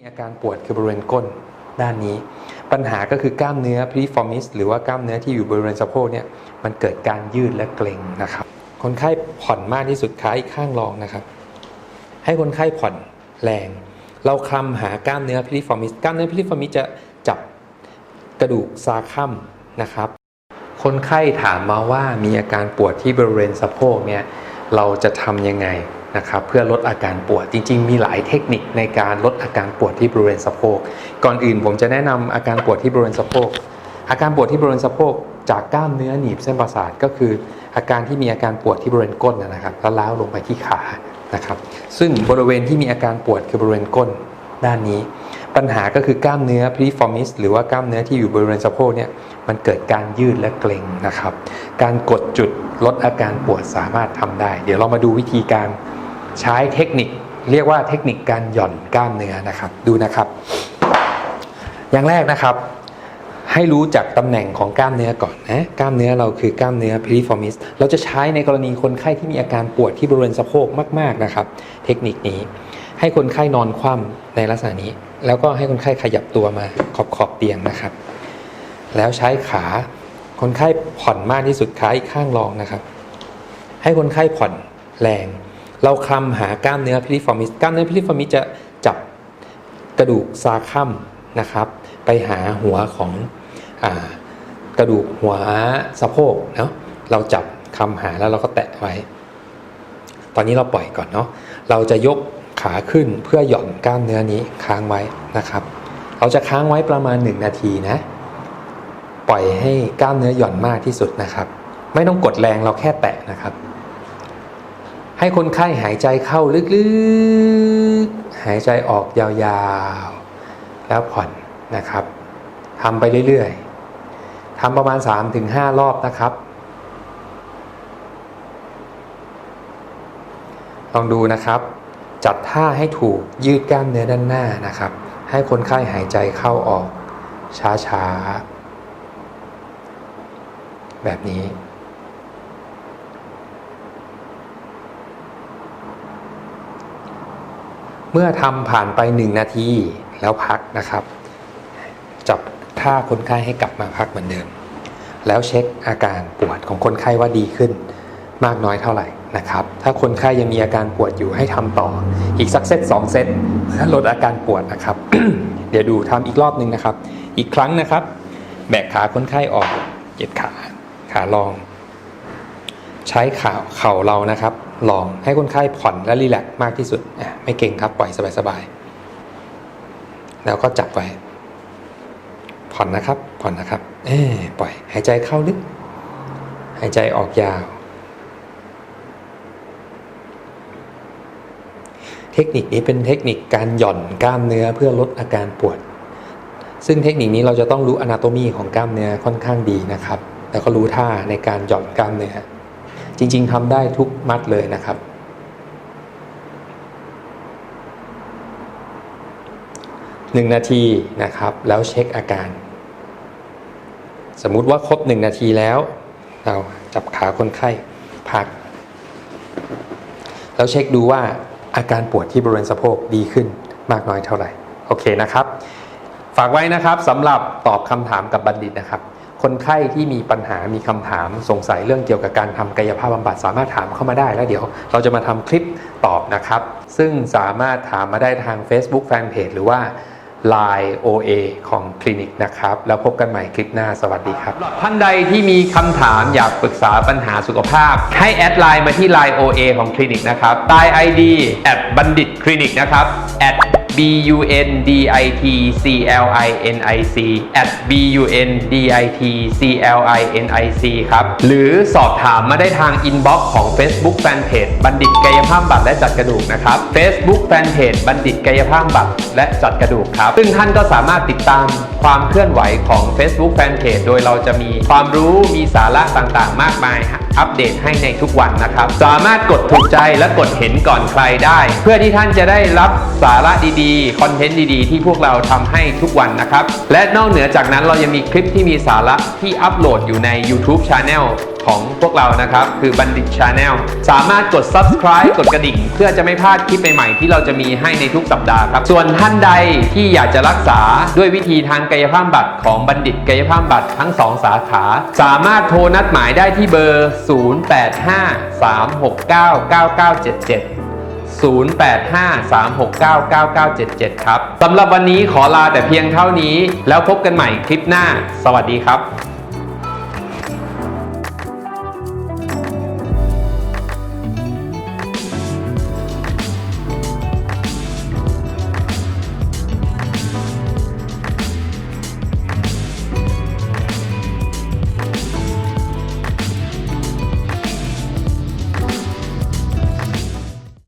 มีอาการปวดคือบริเวณก้นด้านนี้ ปัญหาก็คือกล้ามเนื้อพ i ฟอร์มิสหรือว่ากล้ามเนื้อที่อยู่บริเวณสะโพกเนี่ยมันเกิดการยืดและเกร็งนะครับ คนไข้ผ่อนมากที่สุดขาอีกข้างรองนะครับ ให้คนไข้ผ่อนแรง เราคลำหากล้ามเนื้อพ i ฟอร์มิสกล้ามเนื้อพ i ฟอร์มิสจะจับกระดูกซาคัมนะครับ คนไข้ถามมาว่ามีอาการปวดที่บริเวณสะโพกเนี่ยเราจะทำยังไง นะครับเพื่อลดอาการปวดจริง ๆ มีหลายเทคนิคในการลดอาการปวดที่บริเวณสะโพกก่อนอื่นผมจะแนะนำอาการปวดที่บริเวณสะโพกอาการปวดที่บริเวณสะโพกจากกล้ามเนื้อหนีบเส้นประสาทก็คือ อาการที่มีอาการปวดที่บริเวณก้นนะครับแล้วล้าวลงไปที่ขานะครับ ซึ่งบริเวณที่มีอาการปวดคือบริเวณก้นด้านนี้ ปัญหาก็คือกล้ามเนื้อพ i ฟอร์มิสหรือว่ากล้ามเนื้อที่อยู่บริเวณสะโพกเนี่ยมันเกิดการยืดและเกร็งนะครับ การกดจุดลดอาการปวดสามารถทำได้ เดี๋ยวเรามาดูวิธีการ ใช้เทคนิคเรียกว่าเทคนิคการหย่อนกล้ามเนื้อนะครับ ดูนะครับ อย่างแรกนะครับ ให้รู้จักตำแหน่งของกล้ามเนื้อก่อนนะกล้ามเนื้อเราคือกล้ามเนื้อพ i ฟอร์มิสเราจะใช้ในกรณีคนไข้ที่มีอาการปวดที่บริเวณสะโพกมาก ๆนะครับ เทคนิคนี้ ให้คนไข้นอนคว่ำในลักษณะนี้ แล้วก็ให้คนไข้ขยับตัวมาขอบขอบเตียงนะครับ แล้วใช้ขาคนไข้ผ่อนมากที่สุดขาอีกข้างรองนะครับ ให้คนไข้ผ่อนแรง เราคลำหากล้ามเนื้อพ i ฟอร์มิสกล้ามเนื้อพ i ฟอร์มิสจะจับกระดูกซาคัมนะครับ ไปหาหัวของอกระดูกหัวสะโพกเนาะเราจับคำหาแล้วเราก็แตะไว้ ตอนนี้เราปล่อยก่อนเนาะเราจะยกขาขึ้นเพื่อหย่อนกล้ามเนื้อนี้ค้างไว้นะครับ เราจะค้างไว้ประมาณ 1 นาทีนะ ปล่อยให้กล้ามเนื้อหย่อนมากที่สุดนะครับ ไม่ต้องกดแรงเราแค่แตะนะครับ ให้คนไข้หายใจเข้าลึกๆ หายใจออกยาวๆ แล้วผ่อนนะครับทำไปเรื่อยๆทำประมาณ 3-5 รอบนะครับ ลองดูนะครับ จัดท่าให้ถูกยืดกล้ามเนื้อด้านหน้านะครับ ให้คนไข้หายใจเข้าออกช้าๆ แบบนี้ เมื่อทำผ่านไป 1 นาทีแล้วพักนะครับ จับท่าคนไข้ให้กลับมาพักเหมือนเดิม แล้วเช็คอาการปวดของคนไข้ว่าดีขึ้นมากน้อยเท่าไหร่นะครับ ถ้าคนไข้ยังมีอาการปวดอยู่ให้ทำต่อ อีกสักเซต2เซตเพื่อลดอาการปวดนะครับ เดี๋ยวดูทำอีกรอบหนึ่งนะครับ อีกครั้งนะครับ แบกขาคนไข้ออกเหยียดขา ขาลอง ใช้ขาเข่าเรานะครับลองให้คนไข้ผ่อนและรีแลกซ์มากที่สุดไม่เก่งครับปล่อยสบายๆแล้วก็จับไว้ ผ่อนนะครับ ผ่อนนะครับ เอ้ปล่อยหายใจเข้าลึก หายใจออกยาว เทคนิคนี้เป็นเทคนิคการหย่อนกล้ามเนื้อเพื่อลดอาการปวด ซึ่งเทคนิคนี้เราจะต้องรู้อนาโตมีของกล้ามเนื้อค่อนข้างดีนะครับ แล้วก็รู้ท่าในการหย่อนกล้ามเนื้อ จริง ๆทำได้ทุกมัดเลยนะครับหนึ่งนาทีนะครับ แล้วเช็คอาการ สมมุติว่าครบหนึ่งนาทีแล้ว เราจับขาคนไข้พัก แล้วเช็คดูว่าอาการปวดที่บริเวณสะโพกดีขึ้นมากน้อยเท่าไหร่ โอเคนะครับ ฝากไว้นะครับสำหรับตอบคำถามกับบัณฑิตนะครับ คนไข้ที่มีปัญหามีคำถามสงสัยเรื่องเกี่ยวกับการทำกายภาพบำบัดสามารถถามเข้ามาได้แล้วเดี๋ยว เราจะมาทำคลิปตอบนะครับ ซึ่งสามารถถามมาได้ทาง Facebook Fanpage หรือว่า Line OA ของคลินิกนะครับ แล้วพบกันใหม่คลิปหน้าสวัสดีครับท่านใดที่มีคำถามอยากปรึกษาปัญหาสุขภาพ ให้แอดไลน์มาที่ Line OA ของคลินิกนะครับใต้ ID แอดบัณฑิตคลินิกนะครับ at b u n d i t c l i n i c at b u n d i t c l i n i c ครับ หรือสอบถามมาได้ทางอินบ็อกซ์ของ Facebook Fanpage บัณฑิตกายภาพบำบัดและจัดกระดูกนะครับ Facebook Fanpage บัณฑิตกายภาพบำบัดและจัดกระดูกครับ ซึ่งท่านก็สามารถติดตามความเคลื่อนไหวของ Facebook Fanpage โดยเราจะมีความรู้มีสาระต่างๆ มากมายอัปเดตให้ในทุกวันนะครับ สามารถกดถูกใจและกดเห็นก่อนใครได้ เพื่อที่ท่านจะได้รับสาระดีๆ คอนเทนต์ดีๆ ที่พวกเราทำให้ทุกวันนะครับ และนอกเหนือจากนั้นเรายังมีคลิปที่มีสาระที่อัปโหลดอยู่ใน YouTube Channel ของพวกเรานะครับ คือบัณฑิตชาแนลสามารถกด subscribe กดกระดิ่ง เพื่อจะไม่พลาดคลิปใหม่ๆ ที่เราจะมีให้ในทุกสัปดาห์ครับ ส่วนท่านใดที่อยากจะรักษาด้วยวิธีทางกายภาพบัตรของบัณฑิตกายภาพบำบัตรทั้ง 2 สาขา สามารถโทรนัดหมายได้ที่เบอร์ 0853699977 0853699977 ครับสำหรับวันนี้ขอลาแต่เพียงเท่านี้ แล้วพบกันใหม่คลิปหน้า สวัสดีครับ